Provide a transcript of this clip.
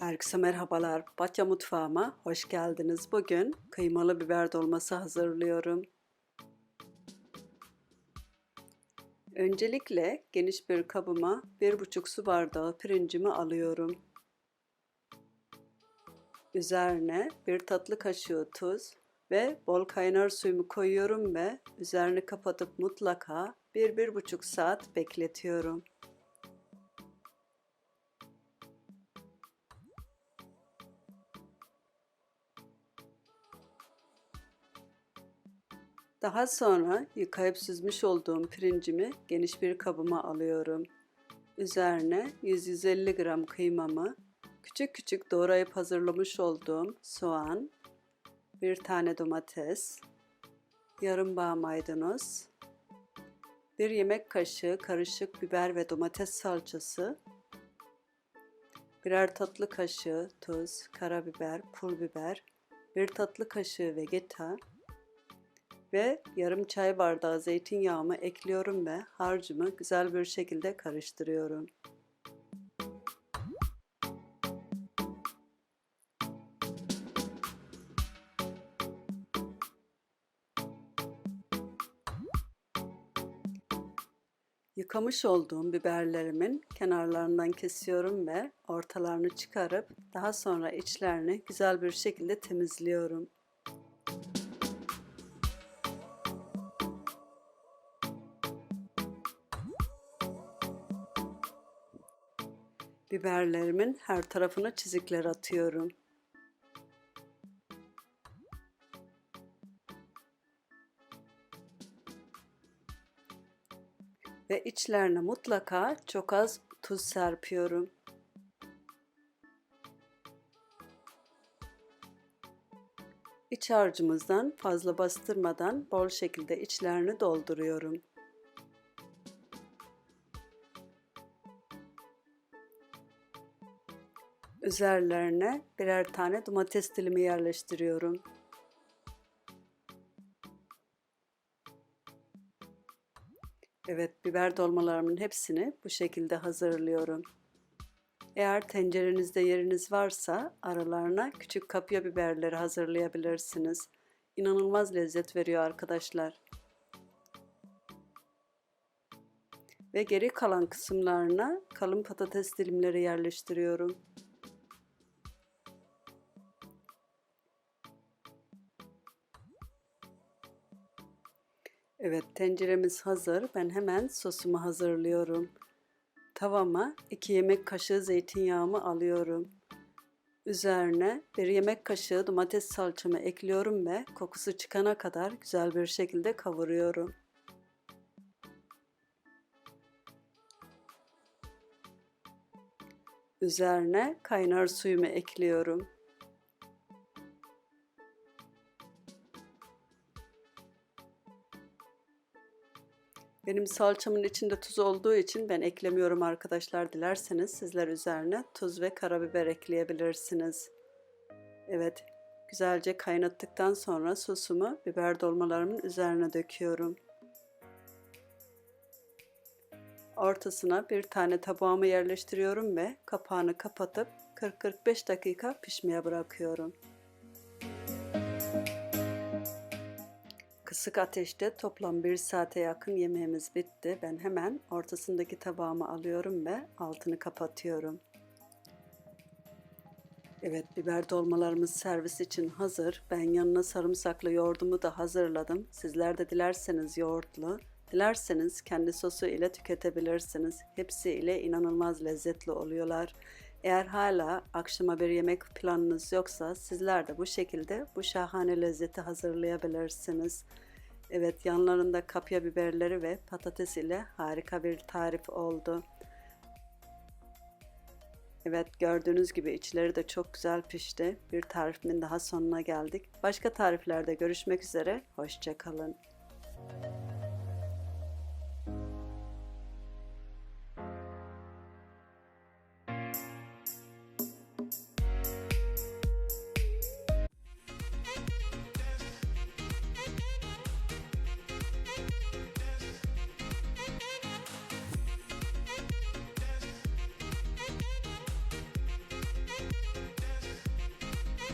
Herkese merhabalar. Batya mutfağıma hoş geldiniz. Bugün kıymalı biber dolması hazırlıyorum. Öncelikle geniş bir kabıma 1,5 su bardağı pirincimi alıyorum. Üzerine bir tatlı kaşığı tuz ve bol kaynar suyumu koyuyorum ve üzerini kapatıp mutlaka 1-1,5 saat bekletiyorum. Daha sonra yıkayıp süzmüş olduğum pirincimi geniş bir kabıma alıyorum. Üzerine 100-150 gram kıymamı, küçük küçük doğrayıp hazırlamış olduğum soğan, bir tane domates, yarım bağ maydanoz, bir yemek kaşığı karışık biber ve domates salçası, birer tatlı kaşığı tuz, karabiber, pul biber, bir tatlı kaşığı vegeta, ve yarım çay bardağı zeytinyağımı ekliyorum ve harcımı güzel bir şekilde karıştırıyorum. Yıkamış olduğum biberlerimin kenarlarından kesiyorum ve ortalarını çıkarıp daha sonra içlerini güzel bir şekilde temizliyorum. Biberlerimin her tarafına çizikler atıyorum. Ve içlerine mutlaka çok az tuz serpiyorum. İç harcımızdan fazla bastırmadan bol şekilde içlerini dolduruyorum. Üzerlerine birer tane domates dilimi yerleştiriyorum. Evet, biber dolmalarımın hepsini bu şekilde hazırlıyorum. Eğer tencerenizde yeriniz varsa aralarına küçük kapya biberleri hazırlayabilirsiniz. İnanılmaz lezzet veriyor arkadaşlar. Ve geri kalan kısımlarına kalın patates dilimleri yerleştiriyorum. Evet tenceremiz hazır. Ben hemen sosumu hazırlıyorum. Tavama 2 yemek kaşığı zeytinyağımı alıyorum. Üzerine 1 yemek kaşığı domates salçamı ekliyorum ve kokusu çıkana kadar güzel bir şekilde kavuruyorum. Üzerine kaynar suyumu ekliyorum. Benim salçamın içinde tuz olduğu için ben eklemiyorum arkadaşlar. Dilerseniz sizler üzerine tuz ve karabiber ekleyebilirsiniz. Evet, güzelce kaynattıktan sonra sosumu biber dolmalarımın üzerine döküyorum. Ortasına bir tane tabağımı yerleştiriyorum ve kapağını kapatıp 40-45 dakika pişmeye bırakıyorum. Kısık ateşte toplam bir saate yakın yemeğimiz bitti. Ben hemen ortasındaki tabağımı alıyorum ve altını kapatıyorum. Evet biber dolmalarımız servis için hazır. Ben yanına sarımsaklı yoğurdumu da hazırladım. Sizler de dilerseniz yoğurtlu, dilerseniz kendi sosu ile tüketebilirsiniz. Hepsi ile inanılmaz lezzetli oluyorlar. Eğer hala akşama bir yemek planınız yoksa sizler de bu şekilde bu şahane lezzeti hazırlayabilirsiniz. Evet yanlarında kapya biberleri ve patates ile harika bir tarif oldu. Evet gördüğünüz gibi içleri de çok güzel pişti. Bir tarifimin daha sonuna geldik. Başka tariflerde görüşmek üzere. Hoşçakalın.